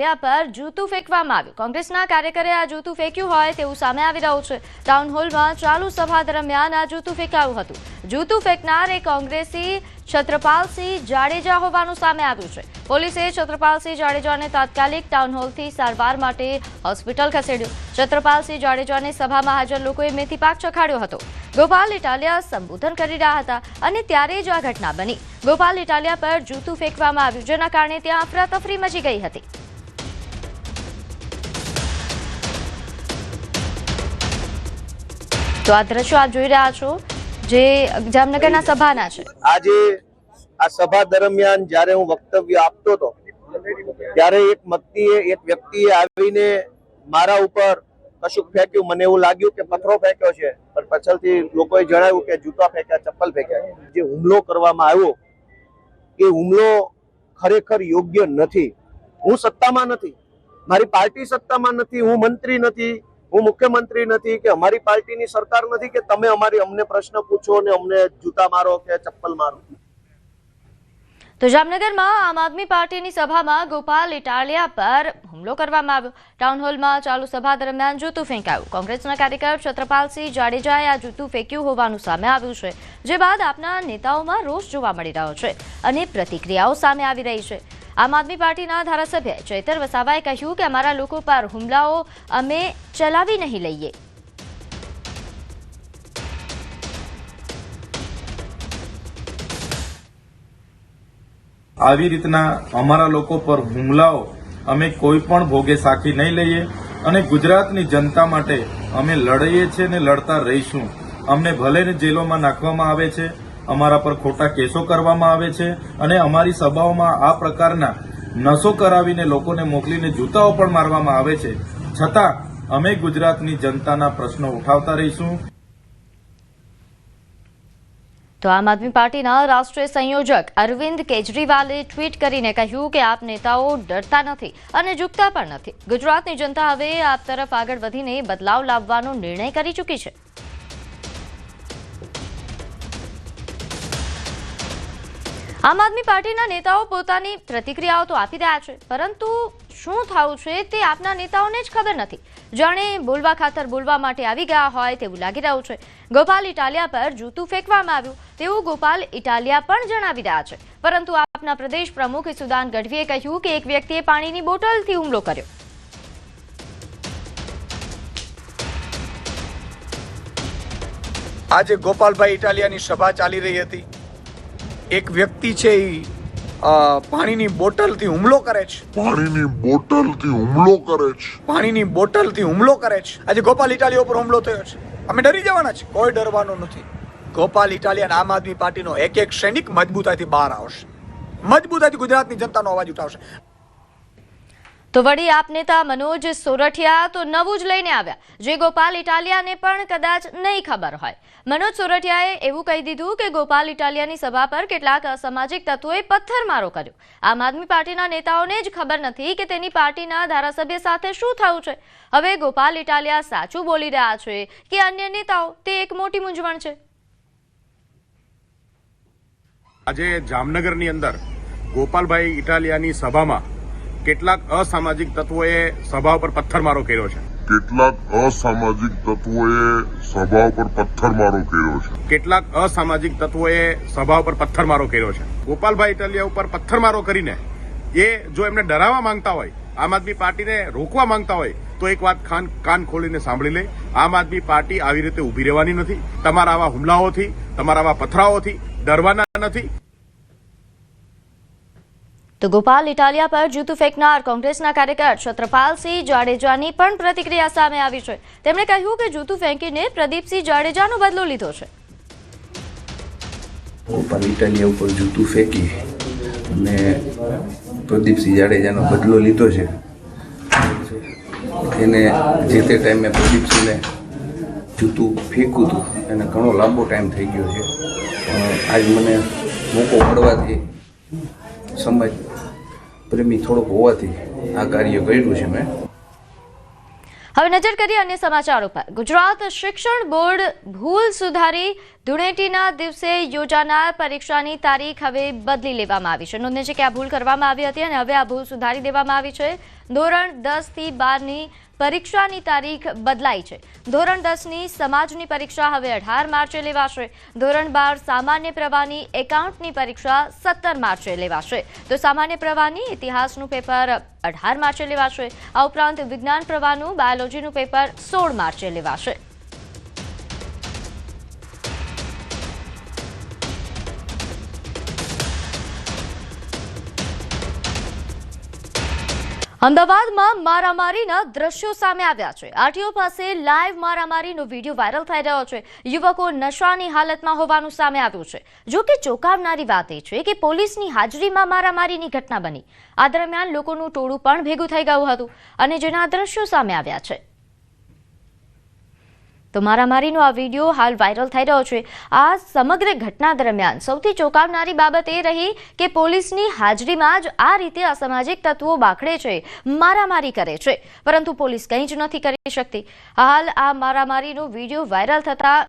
ઇટાલિયા પર જૂતું ફેંકવામાં આવ્યું. કોંગ્રેસના કાર્યકરે આ જૂતું ફેંક્યું હોય તેવું સામે આવી રહ્યું છે. ટાઉન હોલમાં ચાલુ સભા દરમિયાન આ જૂતું ફેંકાયું હતું. જૂતું ફેંકનાર એ કોંગ્રેસી છત્રપાલસિંહ જાડેજા હોવાનું સામે આવ્યું છે. પોલીસે છત્રપાલસિંહ જાડેજાને તાત્કાલિક ટાઉન હોલથી સારવાર માટે હોસ્પિટલ ખસેડ્યું. છત્રપાલસિંહ જાડેજાને સભામાં હાજર લોકોએ મેથી પાક ચખાડ્યો હતો. ગોપાલ ઇટાલિયા સંબોધન કરી રહ્યા હતા અને ત્યારે જ આ ઘટના બની. ગોપાલ ઇટાલિયા પર જૂતું ફેંકવામાં આવ્યું, જેના કારણે ત્યાં અફરાતફરી મચી ગઈ હતી. તો આ દ્રશ્યો આપ જોઈ રહ્યા છો જે જામનગરના સભાના છે. આજે આ સભા દરમિયાન જ્યારે હું વક્તવ્ય આપતો હતો, ત્યારે એક વ્યક્તિએ એક વ્યક્તિએ આવીને મારા ઉપર કશુંક ફેંક્યું. મને એવું લાગ્યું કે પથરો ફેંક્યો છે, પણ પાછળથી લોકોએ જણાવ્યું કે જૂતા ફેંક્યા, ચપ્પલ ફેંક્યા. જે હુમલો કરવામાં આવ્યો, એ હુમલો ખરેખર યોગ્ય નથી. હું સત્તામાં નથી. મારી પાર્ટી સત્તામાં નથી. હું મંત્રી નથી. હું મુખ્યમંત્રી નથી કે અમારી પાર્ટીની સરકાર નથી કે તમે અમારી અમને પ્રશ્ન પૂછો અને અમને જૂતા મારો કે ચપ્પલ મારો. તો જામનગરમાં આમ આદમી પાર્ટીની સભામાં ગોપાલ ઇટાલિયા પર હુમલો કરવામાં આવ્યો. ટાઉન હોલમાં ચાલુ સભા દરમિયાન જૂતું ફેંકાયું. કોંગ્રેસના કાર્યકર છત્રપાલસિંહ જાડેજાએ આ જૂતું ફેંક્યું હોવાનું સામે આવ્યું છે. જે બાદ આપના નેતાઓમાં રોષ જોવા મળી રહ્યો છે અને પ્રતિક્રિયાઓ સામે આવી રહી છે. આમ આદમી પાર્ટીના ધારાસભ્ય ચૈતર વસાવાએ કહ્યું કે અમારા લોકો પર હુમલાઓ અમે ચલાવી નહીં લઈએ. આવી રીતના અમારા લોકો પર હુમલાઓ અમે કોઈ પણ ભોગે સાખી નહીં લઈએ અને ગુજરાતની જનતા માટે અમે લડીએ છીએ અને લડતા રહીશું. અમને ભલે જેલોમાં નાખવામાં આવે છે અમારા પર ખોટા કેસો કરવામાં આવે છે અને અમારી સભાઓમાં આ પ્રકારના નશો કરાવીને લોકોને મોકલીને જૂતાઓ પણ મારવામાં આવે છે. છતાં, અમે ગુજરાતની જનતાના પ્રશ્નો ઉઠાવતા રહીશું. તો આમ આદમી પાર્ટીના રાષ્ટ્રીય સંયોજક અરવિંદ કેજરીવાલે ટ્વીટ કરીને કહ્યું કે આપ નેતાઓ ડરતા નથી અને ઝૂકતા પણ નથી. ગુજરાતની જનતા હવે આપ તરફ આગળ વધીને બદલાવ લાવવાનો નિર્ણય કરી ચૂકી છે. આમ આદમી પાર્ટીના નેતાઓ પોતાની પ્રતિક્રિયાઓ તો આપી રહ્યા છે, પરંતુ શું થયું છે તે આપના નેતાઓને જ ખબર નથી. જાણે બોલવા ખાતર બોલવા માટે આવી ગયા હોય તેવું લાગી રહ્યું છે. ગોપાલ ઇટાલિયા પર જૂતું ફેંકવામાં આવ્યું, તેવું ગોપાલ ઇટાલિયા પણ જણાવી રહ્યા છે. પરંતુ આપના પ્રદેશ પ્રમુખ સુદાન ગઢવીએ કહ્યું કે એક વ્યક્તિએ પાણીની બોટલથી હુમલો કર્યો. આજે ગોપાલભાઈ ઇટાલિયાની સભા ચાલી રહી હતી. એક વ્યક્તિ છે એ પાણીની બોટલથી હુમલો કરે છે. પાણીની બોટલથી હુમલો કરે છે. પાણીની બોટલથી હુમલો કરે છે. આજે ગોપાલ ઇટાલિયા ઉપર હુમલો થયો છે. અમે ડરી જવાના છે કોઈ ડરવાનું નથી. ગોપાલ ઇટાલિયા આમ આદમી પાર્ટીનો એક એક સૈનિક મજબૂતાઈથી બહાર આવશે. મજબૂતાઈથી ગુજરાતની જનતાનો અવાજ ઉઠાવશે. તો વળી આપ નેતા મનોજ સોરઠિયા તો નવું જ લઈને આવ્યા. જે ગોપાલ ઇટાલિયાને પણ કદાચ નહીં ખબર હોય. મનોજ સોરઠિયાએ એવું કહી દીધું કે ગોપાલ ઇટાલિયાની સભા પર કેટલાક અસામાજિક તત્વોએ પથ્થરમારો કર્યો. આમ આદમી પાર્ટીના નેતાઓને જ ખબર નથી કે તેની પાર્ટીના ધારાસભ્ય સાથે શું થયું છે. હવે ગોપાલ ઇટાલિયા સાચું બોલી રહ્યા છે કે અન્ય નેતાઓ તે એક મોટી મૂંઝવણ છે? આજે જામનગરની અંદર ગોપાલભાઈ ઇટાલિયાની સભામાં કેટલાક અસામાજિક તત્વોએ સભા ઉપર પથ્થરમારો કર્યો છે. કેટલાક અસામાજિક તત્વોએ સભા ઉપર પથ્થરમારો કર્યો છે. કેટલાક અસામાજિક તત્વોએ સભા ઉપર પથ્થરમારો કર્યો છે. ગોપાલભાઈ ઇટાલિયા ઉપર પથ્થરમારો કરીને એ જો એમને ડરાવવા માંગતા હોય આમ આદમી પાર્ટીને રોકવા માંગતા હોય તો એક વાત ખાન કાન ખોલીને સાંભળી લે. આમ આદમી પાર્ટી આવી રીતે ઊભી રહેવાની નથી. તમારા આવા હુમલાઓથી તમારા આવા પથરાઓથી ડરવાના નથી. તો ગોપાલ ઇટાલિયા પર જૂતું ફેંકનાર કોંગ્રેસના કાર્યકર છત્રપાલસિંહ જાડેજાની પણ પ્રતિક્રિયા સામે આવી છે. તેમણે કહ્યું કે જૂતું ફેંકીને પ્રદીપસિંહ જાડેજાનો બદલો લીધો છે. ગોપાલ ઇટાલિયા ઉપર જૂતું ફેંકી અને પ્રદીપસિંહ જાડેજાનો બદલો લીધો છે. એને જે તે ટાઈમે પ્રદીપસિંહને જૂતું ફેંક્યું હતું, એને ઘણો લાંબો ટાઈમ થઈ ગયો છે. આજ મને મોકો મળવાથી સમાજ પ્રેમી થોડોક હોવાથી આ કાર્ય કર્યું છે મેં. હવે નજર કરીએ અન્ય સમાચારો પર. ગુજરાત શિક્ષણ બોર્ડ ભૂલ સુધારી ધૂળેટીના દિવસે યોજાનાર પરીક્ષાની તારીખ હવે બદલી લેવામાં આવી છે. નોંધે છે કે આ ભૂલ કરવામાં આવી હતી અને હવે આ ભૂલ સુધારી દેવામાં આવી છે. ધોરણ દસથી બારની પરીક્ષાની તારીખ બદલાઈ છે. ધોરણ દસની સમાજની પરીક્ષા હવે અઢાર માર્ચે લેવાશે. ધોરણ બાર સામાન્ય પ્રવાહની એકાઉન્ટની પરીક્ષા સત્તર માર્ચે લેવાશે. તો સામાન્ય પ્રવાહની ઇતિહાસનું પેપર અઢાર માર્ચે લેવાશે. આ ઉપરાંત વિજ્ઞાન પ્રવાહનું બાયોલોજીનું પેપર સોળ માર્ચે લેવાશે. અમદાવાદમાં મારામારીના દ્રશ્યો સામે આવ્યા છે. આરટીઓ પાસે લાઈવ મારામારીનો વીડિયો વાયરલ થઈ રહ્યો છે. યુવકો નશાની હાલતમાં હોવાનું સામે આવ્યું છે. જો કે ચોંકાવનારી વાત એ છે કે પોલીસની હાજરીમાં મારામારીની ઘટના બની. આ દરમિયાન લોકોનું ટોળું પણ ભેગું થઈ ગયું હતું અને જેના દ્રશ્યો સામે આવ્યા છે. તો મારામારીનો આ વીડિયો હાલ વાયરલ થઈ રહ્યો છે. આ સમગ્ર ઘટના દરમિયાન સૌથી ચોંકાવનારી બાબત એ રહી કે પોલીસની હાજરીમાં જ આ રીતે અસામાજિક તત્વો બાખડે છે, મારામારી કરે છે. પરંતુ પોલીસ કંઈ જ નથી કરી શકતી. હાલ આ મારામારીનો વીડિયો વાયરલ થતા